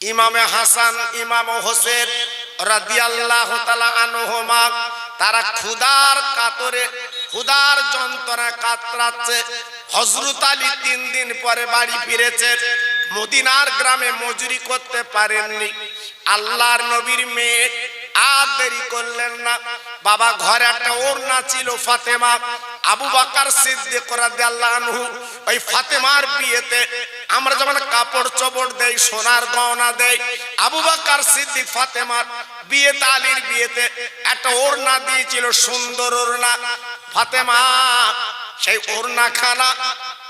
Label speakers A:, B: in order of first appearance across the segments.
A: ইমামে হাসান, ইমাম হোসেন রাদিয়াল্লাহু তালা আনহুমা, তারা ক্ষুদার কাতরে ক্ষুদার যন্ত্রণা কাতরাচ্ছে। হজরত আলী তিন দিন পরে বাড়ি ফিরেছে মদিনার গ্রামে মজুরি করতে পারেননি। আল্লাহর নবীর মেয়ে আর দেরি করলেন না। বাবা, ঘরে একটা ওড়না ছিল ফাতেমা। আবু বাকার সিদ্দিক রাদিয়াল্লাহু আনহু, ওই ফাতেমার বিয়েতে আমরা যেমন কাপড় চোপড় দেই, সোনার গহনা দেই, আবু বাকার সিদ্দিক ফাতেমার বিয়েতে, আলীর বিয়েতে একটা ওড়না দিয়েছিল সুন্দর ওড়না। ফাতেমা, সেই ওড়না খানা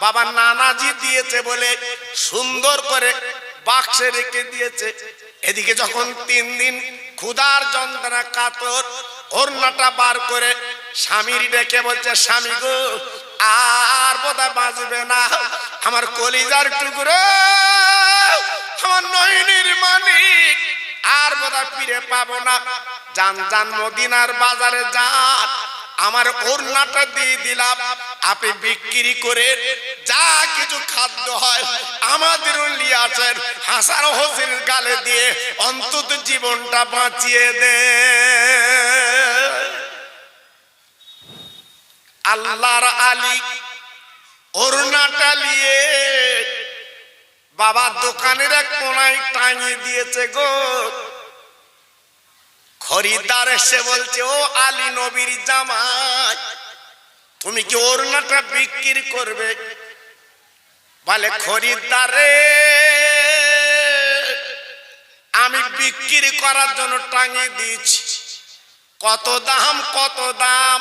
A: বাবা নানাজি দিয়েছে বলে সুন্দর করে বাক্সে রেখে দিয়েছে। এদিকে যখন তিন দিন ক্ষুধার যন্ত্রণা কাতর ওড়নাটা বার করে স্বামীর ডেকে বলছে, স্বামী গো, আর বোধহয় বাঁচবে না। আমার কলিজার টুকরো, আমার নয়নির মালিক আর বোধহয় ফিরে পাবো না। যান যান, মদিনার বাজারে যান। আমার ওড়নাটা দিয়ে দিলাম। আপনি বিক্রি করে যা কিছু খাদ্য হয় আমাদের আসেন। হাসান হোসেন গালে দিয়ে অন্তত জীবনটা বাঁচিয়ে দে। আল্লাহর আলী ওড়নাটা নিয়ে বাবা দোকানের এক কোনায় টাঙিয়ে দিয়েছে গো। খরিদ্দার এসে বলছে, ও আলী নবীর জামাই, তুমি কি ওড়নাটা বিক্রি করবে? বলে খরিদ্দার রে আমি বিক্রি করার জন্য টাঙিয়ে দিচ্ছি কত দাম কত দাম?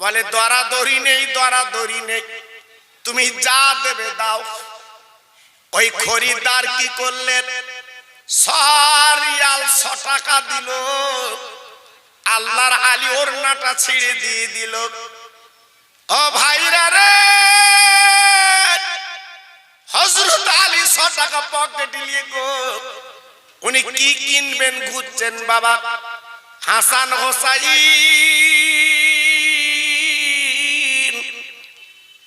A: বলে, দরাদরি নেই দরাদরি নেই। তুমি যা দেবে দাও। ওই খরিদ্দার কি করলেন? সরিয়াল ছ টাকা দিল। আল্লাহর আলী ওড়নাটা ছিঁড়ে দিয়ে দিল। ও ভাইরা রে! হজরত আলী ছ টাকা পকেটে নিয়ে গো। উনি কি কিনবেন ঘুরছেন বাবা? হাসান হোসাইন।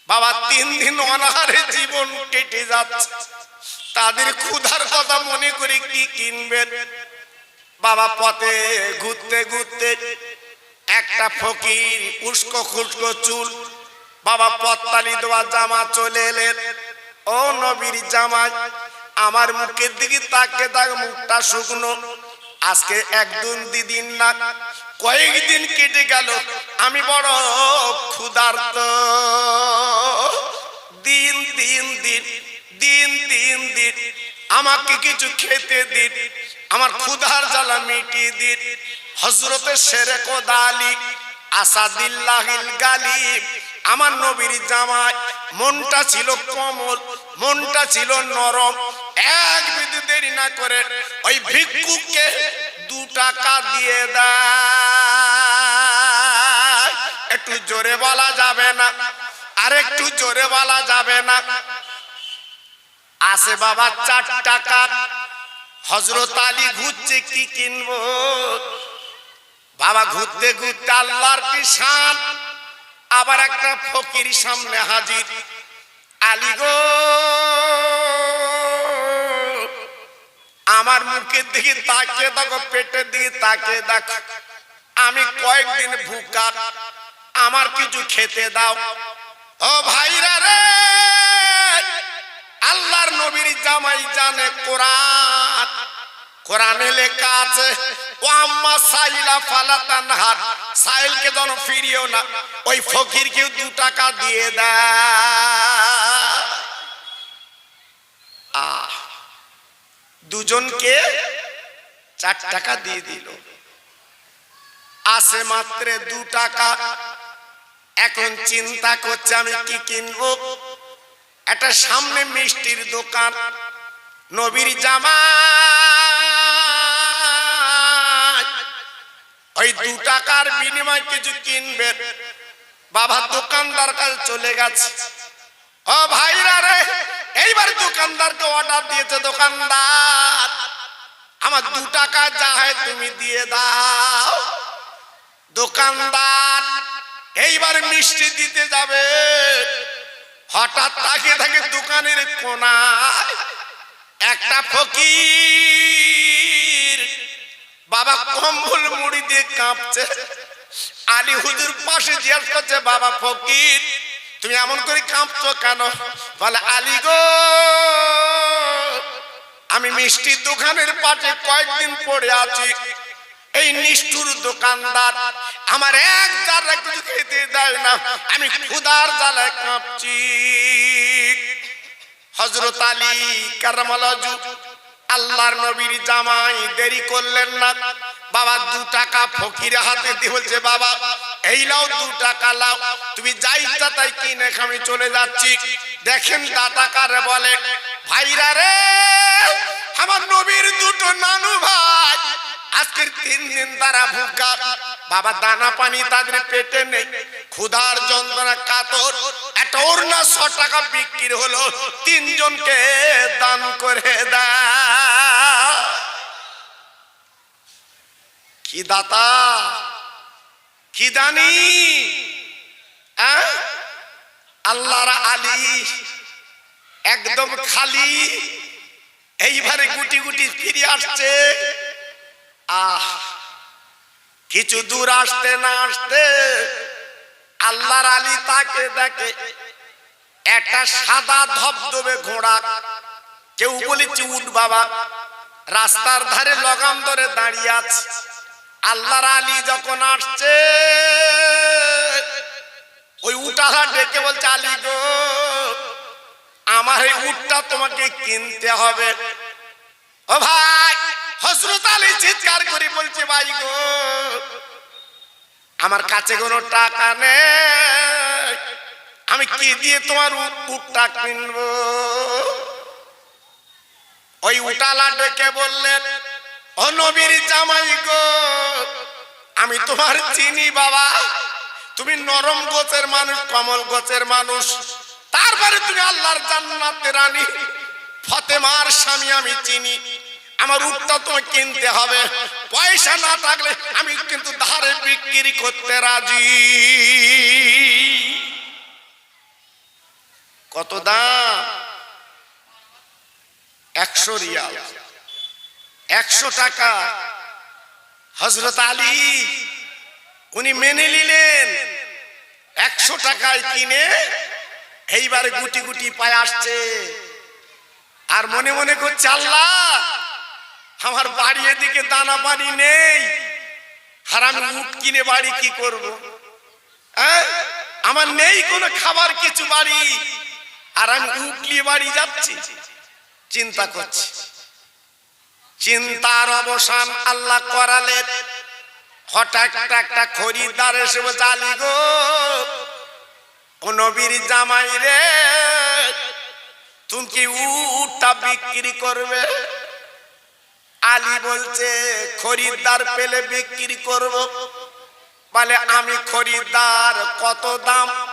A: বাবা, তিন দিন অনাহারে জীবন কেটে যাচ্ছে। তাদের ক্ষুধার কথা মনে করে কি কিনবেন? বাবা পথে ঘুরতে ঘুরতে একটা ফকির উস্কো খুস্কো চুল, বাবা পত্তালি দেওয়া জামা চলে এলেন। ও নবীর জামাই, আমার মুখের দিকে তাকে তাক মুখটা শুকনো। আজকে একদিন দিদিন না, কয়েকদিন কেটে গেল, আমি বড় ক্ষুধার্ত। দিন দিন দিন দিন দিন দিন আমাকে কিছু খেতে দিন আমার ক্ষুধার জ্বালা মিটিয়ে দিন হজরতের শেরে কোদালি আসাদিল্লাহিল গালিব, আমার নবীর জামাই, মনটা ছিল কমল, মনটা ছিল নরম। এক বিধি দেরি না করে ওই ভিক্ষুককে দু টাকা দিয়ে দেয়। একটু জোরে বলা যাবে না আর একটু জোরে বলা যাবে না। আসে বাবা চার টাকা। হজরত আলী ঘুরছে কি কিনবো? বাবা ঘুরতে ঘুরতে আল্লাহর কিষান আবার একটা ফকির সামনে হাজির। আলী গো, আমার মুখের দিকে তাকিয়ে দেখো, পেটের দিকে তাকিয়ে দেখো। আমি কয়েকদিন ভুকা আমার কিছু খেতে দাও। ও ভাইরা রে! আল্লাহর নবীর জামাই জানে কোরআন। কোরআনে লেখা আছে, ও আম্মা সাইলা ফালাতানহার সাইলকে যেন ফিরিও না, ওই ফকিরকে দু টাকা দিয়ে দেয় আহ, দুজনকে চার টাকা দিয়ে দিল। আসে মাত্রে দু টাকা। এখন চিন্তা করছে আমি কি কিনবো? একটা সামনে মিষ্টির দোকান, নবীর জামা ওই দু টাকার বিনিময় কিছু কিনবেন। বাবা দোকানদার কাছে চলে গেছে। ও ভাইরা রে, এইবার দোকানদারকে অর্ডার দিয়েছে দোকানদার। আমার দু টাকা যা হয় তুমি দিয়ে দাও। দোকানদার, এইবার মিষ্টি দিতে যাবে। হঠাৎ তাকিয়ে থাকে দোকানের কোনায় একটা ফকির। বাবা কম্বল মুড়ি দিয়ে কাঁপছে। আলী হুজুর পাশে জিজ্ঞাস করছে, বাবা ফকির, তুমি এমন করে কাঁপছো কেন? বলে, আলী গো, আমি মিষ্টির দোকানের পাশে কয়েকদিন পড়ে আছি। এই নিষ্ঠুর দোকানদার, আমার এক জায়গা কিছু খেতে দেয় না, আমি ক্ষুদার জ্বালায় কাঁপছি। হজরত আলী কারামালাজু আল্লাহর নবীর জামাই, দেরি করলেন না। বাবা, দু টাকা ফকির হাতে দিয়ে বলছে, বাবা, এই লাও দু টাকা লাও তুমি যাই ইচ্ছা তাই কিনে আমি চলে যাচ্ছি। দেখেন দাতা কারে বলে, ভাইরা রে, আমার নবীর দুটো নানু ভাই আজকের তিন দিন তারা ভুকা বাবা, দানা পানি তাদের পেটে নেই। ক্ষুধার যন্ত্রণা, কাতর। একটা ওড়না ছ টাকা বিক্রি হলো। তিনজনকে দান করে দেয় কি দাতা? কি দানি? আল্লাহর আলী। একদম খালি। এইবারে গুটি গুটি ফিরে আসছে। আহ, কিছু দূর আসতে না আসতে আল্লাহর আলী তাকে দেখে একটা সাদা ধবধবে ঘোড়া, কেউ বলেছে উঠ বাবা, রাস্তার ধারে লগাম ধরে দাঁড়িয়ে আছে। আল্লাহর আলী যখন আসছে, ওই উটালা ডেকে বলছে, আলী গো, আমার এই উটটা তোমাকে কিনতে হবে। ও ভাই হজরত আলী চিৎকার করে বলছে, ভাই গো, আমার কাছে কোনো টাকা নেই। আমি কি দিয়ে তোমার উটটা কিনবো? ওই উটালা ডেকে বললেন, ও নবীর জামাই গো, আমি তোমার চিনি বাবা। তুমি নরম গোছের মানুষ, কমল গোছের মানুষ। তারপরে তুমি আল্লাহর জান্নাতের রানী। ফতেমার স্বামী আমি চিনি। আমার উটটা তোমায় কিনতে হবে। পয়সা না থাকলে আমি কিন্তু ধারে বিক্রি করতে রাজি। কত দাম? একশো রিয়াল। একশো টাকা। হজরত আলী, উনি মেনে নিলেন। একশো টাকায় কিনে এইবারে গুটি গুটি পায়ে আসছে। আর মনে মনে করছে, আল্লাহ আমার বাড়ি এদিকে দানা পানি নেই। আর আমি উঠ কিনে বাড়ি কি করব? হ্যাঁ? আমার নেই কোনো খাবার কিছু বাড়ি। আর আমি উঠ নিয়ে বাড়ি যাচ্ছি। চিন্তা করছি। চিন্তার অবসান আল্লাহ করালেন। হঠাৎ একটা খরিদ্দার এসে আলী গো নবীর জামাই রে, তুমি কি উটটা বিক্রি করবে? আলী বলছে, খরিদ্দার পেলে বিক্রি করব। বলে, আমি খরিদ্দার, কত দাম?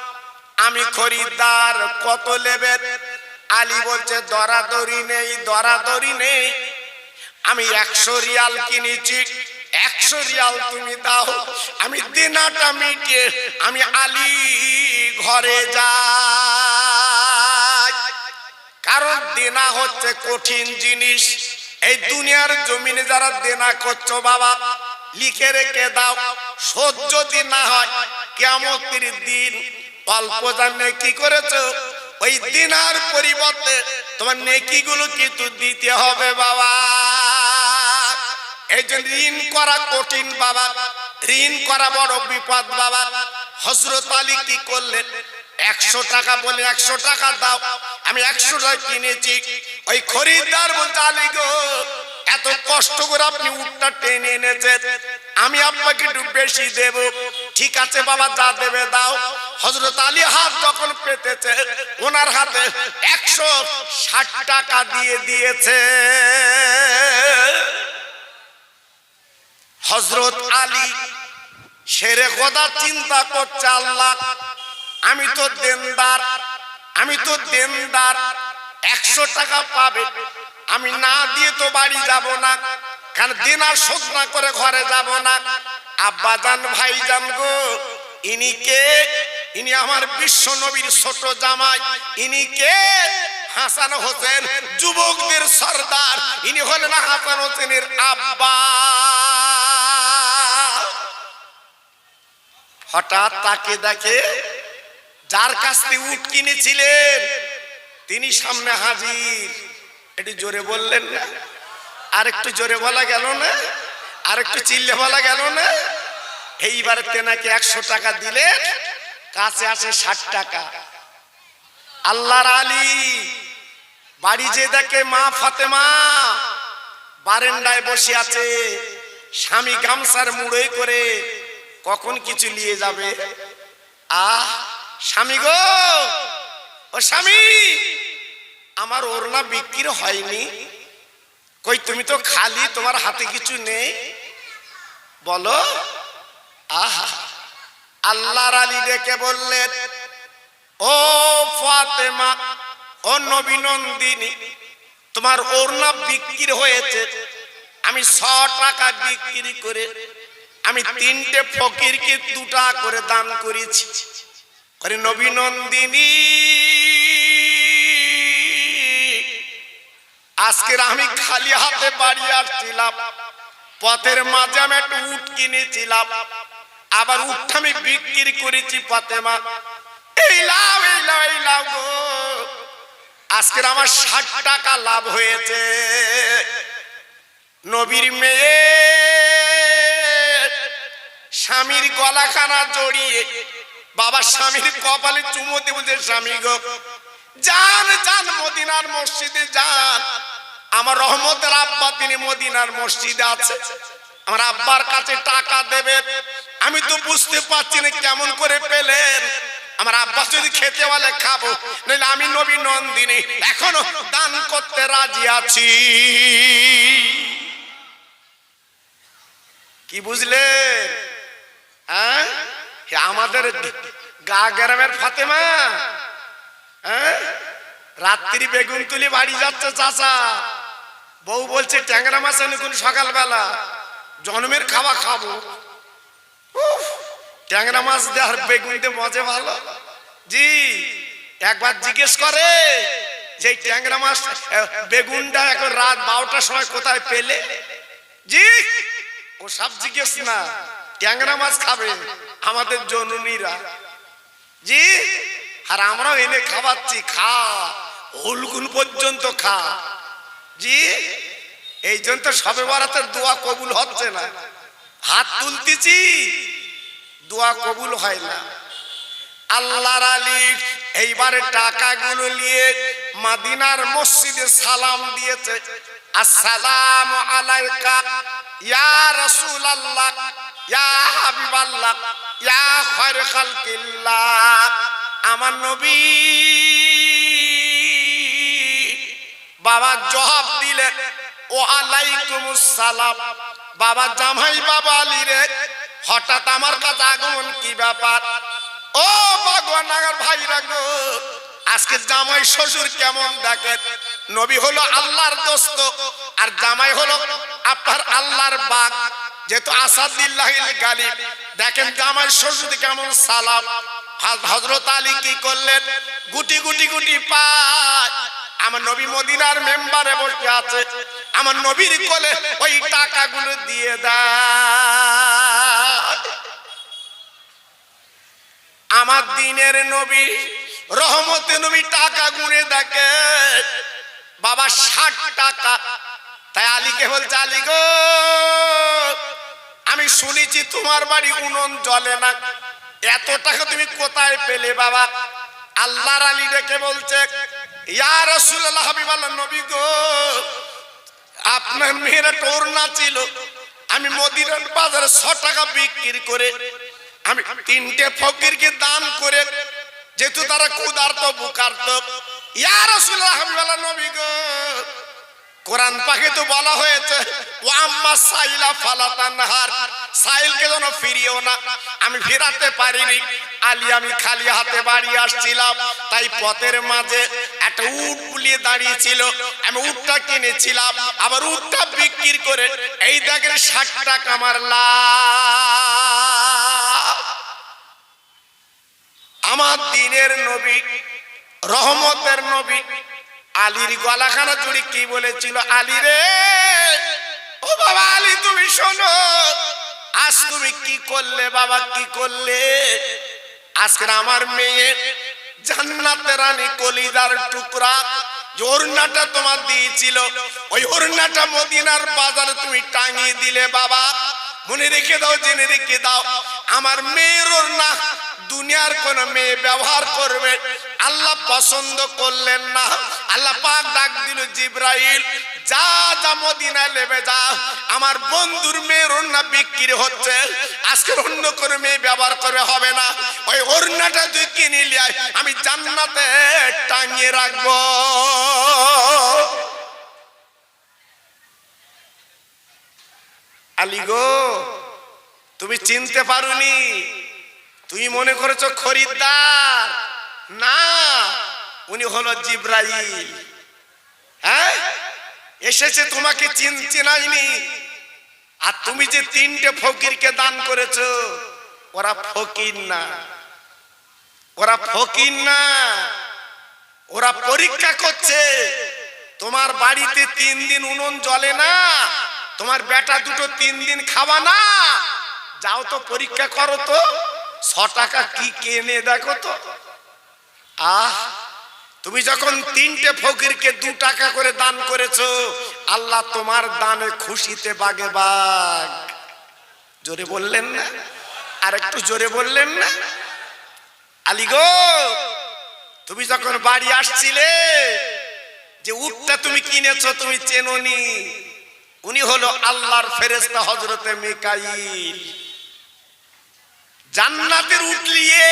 A: আমি খরিদ্দার, কত নেবেন আলী বলছে, দরাদরি নেই দরাদরি নেই। আমি একশো রিয়াল কিনেছি, একশো রিয়াল তুমি দাও। আমি দিনাটা মিটিয়ে, আমি আলী ঘরে যাই। কারণ দেনা হচ্ছে কঠিন জিনিস। এই দুনিয়ার জমিনে যারা দেনা করছ বাবা, লিখে রেখে দাও, শোধ যদি না হয় কেমতের দিন অল্প জানে কি করেছ, ওই দিনার পরিবর্তে তোমার নেকিগুলো কিন্তু দিতে হবে বাবা। এই জন্য ঋণ করা কঠিন বাবা, ঋণ করা বড় বিপদ বাবা। হজরত আলী কি করলেন? একশো টাকা বলে একশো টাকা দাও, আমি একশো টাকা কিনেছি ওই খরিদ্দার বলতে, আলী গো, এত কষ্ট করে আপনি উটটা টেনে এনেছেন। আমি আপনাকে একটু বেশি দেব। ঠিক আছে বাবা, যা দেবে দাও। হজরত আলী হাত যখন পেতেছে, ওনার হাতে একশো ষাট টাকা দিয়ে দিয়েছে। হজরত আলী সেরে কথা চিন্তা করছে, আল্লাহ, আমি তো দেনদার, আমি তো দেনদার। একশো টাকা পাবে। আমি না দিয়ে তো বাড়ি যাব না। কারণ দেনা শোধ না করে ঘরে যাব না। আব্বা জান ভাই জান গো, ইনি কে? ইনি আমার বিশ্ব নবীর ছোট জামাই। ইনি কে? হাসান হোসেন, যুবকদের সর্দার। ইনি হলেন হাসান হোসেনের আব্বা। হঠাৎ তাকে দেখে, যার কাছ থেকে উট কিনেছিলেন তিনি সামনে হাজির। একটু জোরে বললেন না। আর একটু জোরে বলা গেল না। আর একটু চিল্লে বলা গেল না। এইবার তেনাকে একশো টাকা দিলে, কাছে আসে ষাট টাকা। আল্লাহর আলী বাড়ি যে দেখে মা ফাতেমা বারেন্ডায় বসে আছে, স্বামী গামছার মুড়োই করে কখন কিছু নিয়ে যাবে? আহ, স্বামী গো! ও স্বামী, আমার ওড়না বিক্রি হয়নি। কই, তুমি তো খালি, তোমার হাতে কিছু নেই? বলো। আহা, আল্লাহর আলী ডেকে বললেন ও ফাতেমা, ও নবীনন্দিনী, তোমার ওড়না বিক্রি হয়েছে। আমি ছ টাকা বিক্রি করে, আমি তিনটে ফকিরকে দু টাকা করে দান করেছি। করে নবীনন্দিনী আজকের আমি খালি হাতে বাড়ি আসছিলাম। পথের মাঝে আমি একটা উট কিনেছিলাম। আবার উঠটা আমি বিক্রি করেছি ফাতেমা। এই লাভ এই লাভ এই লাভ গো। আজকের আমার ষাট টাকা লাভ হয়েছে। নবীর মেয়ে, স্বামীর গলাখানা জড়িয়ে বাবা স্বামীর কপালে চুমোতে বলছে স্বামী গো। যান যান, মদিনার মসজিদে যান। আমার রহমতের আব্বা তিনি মদিনার মসজিদে আছে। আমার আব্বার কাছে টাকা দেবে। আমি তো বুঝতে পারছি না কেমন করে পেলেন। আমার আব্বা যদি খেতে বলে খাব নইলে আমি নবী নন্দিনী, এখনও দান করতে রাজি আছি। কি বুঝলে হ্যাঁ? আমাদের গা গ্রামের ফাতেমা। হ্যাঁ? রাত্রি বেগুন তুলি বাড়ি যাচ্ছে, চাচা। বউ বলছে, ট্যাংরা মাছ এনে কোন সকালবেলা জন্মের খাওয়া খাব। ট্যাংরা মাছ দেওয়ার বেগুন দিয়ে মজা ভালো। জি, একবার জিজ্ঞেস করে যে ট্যাংরা মাছ বেগুনটা এখন রাত বারোটার সময় কোথায় পেলে? জি, ও সব জিজ্ঞেস না, ট্যাংরা মাছ খাবে আমাদের জননীরা। জি, আর আমরাও এনে খাওয়াচ্ছি, খা, হুলগুল পর্যন্ত খা। জি, এই জন্য তো সবে বারাতের দোয়া কবুল হচ্ছে না। হাত তুলতেছি, দোয়া কবুল হয় না। আল্লাহর আলী এইবারে টাকাগুলো নিয়ে মাদিনার মসজিদে সালাম দিয়েছে। আসসালামু আলাইকা, ইয়া রাসূলুল্লাহ, ইয়া হাবিবাল্লাহ, ইয়া খায়র খালকিল্লাহ। আমার নবী বাবা জবাব দিলেন, ও আলাইকুমুস সালাম। বাবা, জামাই বাবা আলী রে, হঠাৎ আমার কাছে আগমন কি ব্যাপার? ও ভগবান নাগার ভাইরা গো, আজকে জামাই শ্বশুর কেমন দেখেন? নবী হলো আল্লাহর দোস্ত, আর জামাই হলো আপনার আল্লাহর বাগ যেহেতু আসাদিল্লাহিল গালিব, দেখেন জামাই শ্বশুর কেমন সালাম। হজরত আলী কি করলেন? গুটি গুটি গুটি পায়। আমার নবী মদিনার মেম্বারে বসে আছে। আমার নবীর কোলে ওই টাকাগুলো দিয়ে আমার দিনের নবী, রহমতে নবী টাকা গুনে দেখে। বাবা ষাট টাকা। তাই আলীকে বলছে, আলী গো, আমি শুনেছি তোমার বাড়ি উনন জলে না। এত টাকা তুমি কোথায় পেলে বাবা? আল্লাহর আলী ডেকে বলছে ইয়া রাসূলুল্লাহ হাবিবাল্লাহ নবী গো। আপনার মেয়েরা টোর না ছিল। আমি মদিনার বাজারে ছ টাকা বিক্রি করে, আমি তিনটে ফকিরকে দান করে, যেহেতু তারা ক্ষুধার্ত বুকার্ত ইয়া রাসূলুল্লাহ হাবিবাল্লাহ নবী গো। কোরআন পাকে তো বলা হয়েছে, ও আম্মা সাইলা ফালাতানহার সাইলকে যেন ফিরিও না। আমি ফেরাতে পারিনি, আলী আমি খালি হাতে বাড়ি আসছিলাম, তাই পথের মাঝে একটা উট বুলিয়ে দাঁড়িয়েছিল। আমি উটটা কিনেছিলাম, আবার উটটা বিক্রি করে, এই দেখেন ষাট টাকা আমার আমার দিনের নবী, রহমতের নবী আলীর গলাখানা জুড়ে কি বলেছিল? আলী রে! ও বাবা, আলী, তুমি শোনো। আজ তুমি কি করলে বাবা, কি করলে? আজকে আমার মেয়ে জান্নাতে রানী কলিদার টুকরা, যে ওড়নাটা তোমার দিয়েছিল, ওই ওড়নাটা মদিনার বাজারে তুমি টাঙিয়ে দিলে বাবা। মনে রেখে দাও, জেনে রেখে দাও, আমার মেয়ের ওড়না দুনিয়ার কোন মেয়ে ব্যবহার করবে। আল্লাহ পছন্দ করলেন না। আল্লাহ পাক ডাক দিল, জিব্রাইল, যা যা মদিনায় নেবে, যা। আমার বন্ধুর মেয়ের ওড়না বিক্রি হচ্ছে। আজকে অন্য কোন মেয়ে ব্যবহার করে হবে না। ওই ওড়নাটা তুই কিনে লিয়াই আমি জান্নাতে টাঙিয়ে রাখব। আলী গো, তুমি চিনতে পারোনি? তুমি মনে করেছ খরিদ্দার? না, উনি হলো জিব্রাইল। হ্যাঁ? এসেছে তোমাকে চিন চেনাইনি আর তুমি যে তিনটে ফকিরকে দান করেছ, ওরা ফকির না। ওরা ফকির না। ওরা পরীক্ষা করছে, তোমার বাড়িতে তিন দিন উনুন জ্বলে না, তোমার বেটা দুটো তিন দিন খাওয়া না। যাও তো পরীক্ষা করো তো। ছ টাকা কি কেনে দেখো তো? আহ, তুমি যখন তিনটে ফকিরকে দু টাকা করে দান করেছ, আল্লাহ তোমার দানে খুশিতে বাগে বাগ। জোরে বললেন না? আর একটু জোরে বললেন না? আলী গো, তুমি যখন বাড়ি আসছিলে, যে উটটা তুমি কিনেছো তুমি চেননি, উনি হলো আল্লাহর ফেরেস্তা হজরতে মিকাইল। জান্নাতের উঠলিয়ে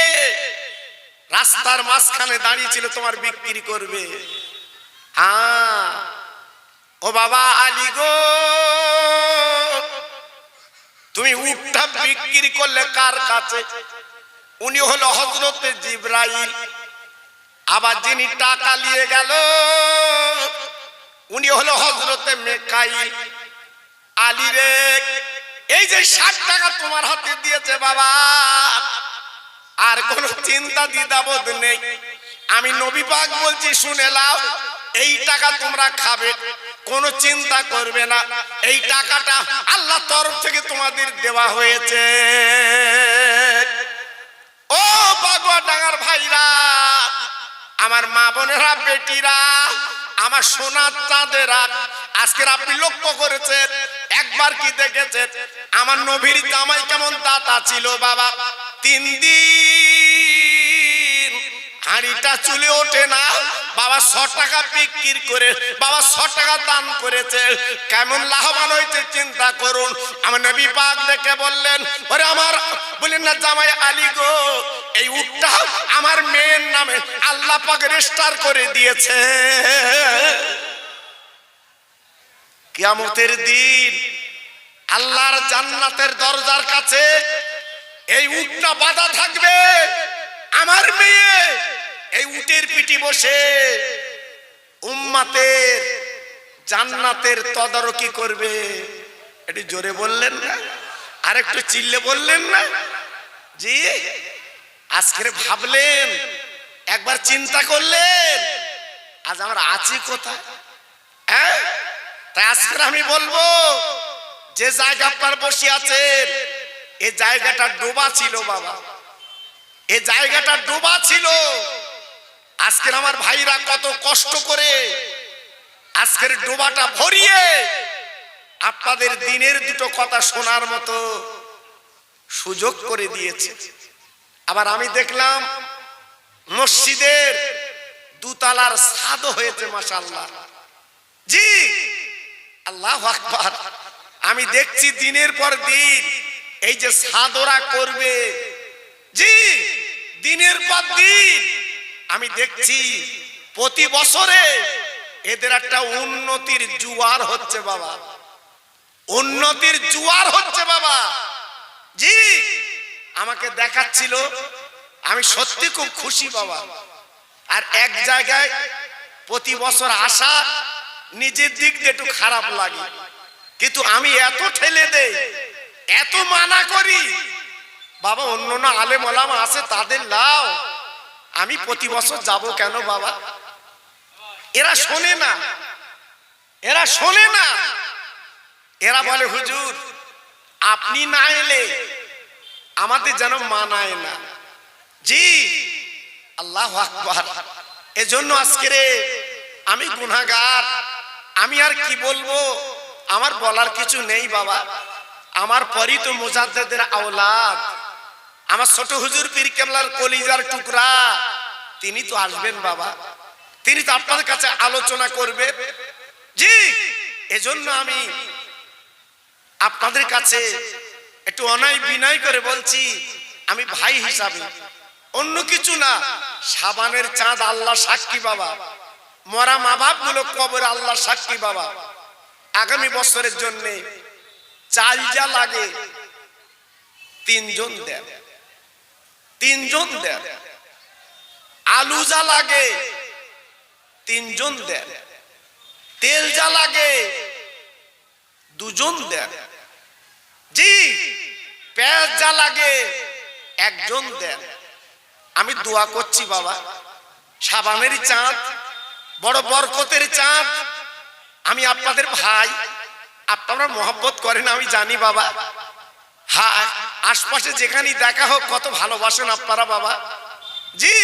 A: রাস্তার মাঝখানে দাঁড়িয়ে ছিল তোমার বিক্রি করবে। হ্যাঁ। ও বাবা আলী গো। তুমি উটটা বিক্রি করলে কার কাছে? উনি হলো হজরতে জিব্রাইল। আবার যিনি টাকা নিয়ে গেল, উনি হলো হজরতে মেকাইল। আলী রে। এই যে ষাট টাকা তোমার হাতে দিয়েছে বাবা, আর কোন চিন্তা দ্বিধাবোধ নেই। আমি নবী পাক বলছি, শুনে লাও এই টাকা তোমরা খাবে, কোনো চিন্তা করবে না। এই টাকাটা আল্লাহ তরফ থেকে তোমাদের দেওয়া হয়েছে। ও বাগুয়া ডাঙ্গার ভাইরা, আমার মা বোনেরা, বেটিরা, আমার সোনার চাঁদেরা আজকের আপনি লক্ষ্য করেছেন একবার কি দেখেছেন? আমার নবীর জামাই কেমন দাতা ছিল বাবা। তিন দিন হাঁড়িটা চুলে ওঠে না। বাবা শ টাকা বিক্রি করে, বাবা শ টাকা দান করেছে। কেমন লাভবান হয়েছে চিন্তা করুন। আমার নবী পাক দেখে বললেন, ওরে আমার বলেন না জামাই আলী গো, এই উটটা আমার মেয়ের নামে আল্লাহ পাক রেজিস্টার করে দিয়েছে। কিয়ামতের দিন আল্লাহর জান্নাতের দরজার কাছে এই উটটা বাধা থাকবে। আমার মেয়ে এই উটের পিটি বসে উম্মাতের জান্নাতের তদারকি করবে। এটি জোরে বললেন না? আর একটু চিল্লে বললেন না? জি, আজকের ভাবলেন, একবার চিন্তা করলেন, আজ আমরা আছি কোথায়? হ্যাঁ? তাই আজকে আমি বলব যে জায়গা আপনার বসে আছেন এই জায়গাটা ডোবা ছিল বাবা। এই জায়গাটা ডোবা ছিল। আজকের আমার ভাইরা কত কষ্ট করে আজকের ডোবাটা ভরিয়ে আপনাদের দিনের দুটো কথা শোনার মতো সুযোগ করে দিয়েছে। আবার আমি দেখলাম মসজিদের দুতলার সাদও হয়েছে মাসাল্লাহ জি আল্লাহ আকবার। আমি দেখছি দিনের পর দিন এই যে সাদরা করবে। জি, দিনের পর দিন আমি দেখছি প্রতি বছরে এদের একটা উন্নতির জুয়ার হচ্ছে বাবা। উন্নতির জুয়ার হচ্ছে বাবা। জি, আমাকে দেখাচ্ছিল। আমি সত্যি খুব খুশি বাবা। আর এক জায়গায় প্রতি বছর আসা নিজের দিক দিয়ে একটু খারাপ লাগে। কিন্তু আমি এত ঠেলে দেই, এত মানা করি। বাবা, অন্য না আলেম ওলামা আছে, তাদের লাও। আমি প্রতি বছর যাব কেন বাবা? এরা শোনে না। এরা শোনে না। এরা বলে, হুজুর, আপনি না এলে আমাদের যেন মানায় না। জি, আল্লাহ আকবার। এজন্য আজকে আমি গুনাহগার। আমি আর কি বলব? আমার বলার কিছু নেই বাবা। আমার পরই তো মুজাদ্দেদের আওলাদ। আমার ছোট হুজুর পীর কেমলার কলিজার টুকরা। তিনি তো আসবেন বাবা। তিনি তো আপনাদের কাছে আলোচনা করবে। জি, এজন্য আমি আপনাদের কাছে একটু অনায় বিনয় করে বলছি, আমি ভাই হিসাবে। অন্য কিছু না, সাবানের চাঁদ আল্লাহ সাক্ষী বাবা। মরা মা বাপগুলো কবর আল্লাহ সাক্ষী বাবা। আগামী বছরের জন্য চাল যা লাগে, তিনজন দেন। তিনজন দেন। আলু যা লাগে, তিনজন দেন। তেল যা লাগে, দুজন দেন। জি, পেঁয়াজ যা লাগে, একজন দেন। আমি দোয়া করছি বাবা। সাবানের চাঁদ বড় বরকতের চাঁদ। আমি আপনাদের ভাই। আপনারা মহব্বত করেন, আমি জানি বাবা। হ্যাঁ আশপাশে যেখানেই দেখা হোক, কত ভালোবাসেন আপনারা বাবা। জি,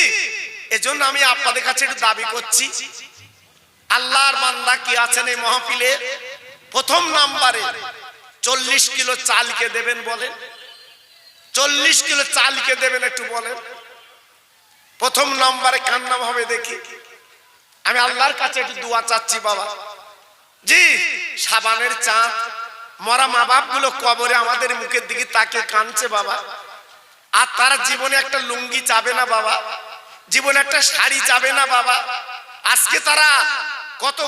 A: এজন্য আমি আপনাদের কাছে একটু দাবি করছি। আল্লাহর বান্দা কি আছেন এই মহফিলে? প্রথম নাম্বারে চল্লিশ কিলো চালকে দেবেন বলেন। চল্লিশ কিলো চালকে দেবেন একটু বলেন। প্রথম নাম্বারে কার নাম হবে দেখি। আমি আল্লাহর কাছে একটু দোয়া চাচ্ছি, বাবা। জি, সাবানের চাঁদ, মরা মা বাপগুলো কবরে আমাদের মুখের দিকে তাকে কানছে বাবা। আর তারা জীবনে একটা লুঙ্গি চাবে না, বাবা। জীবনে একটা শাড়ি চাবে না, বাবা। আজকে তারা কত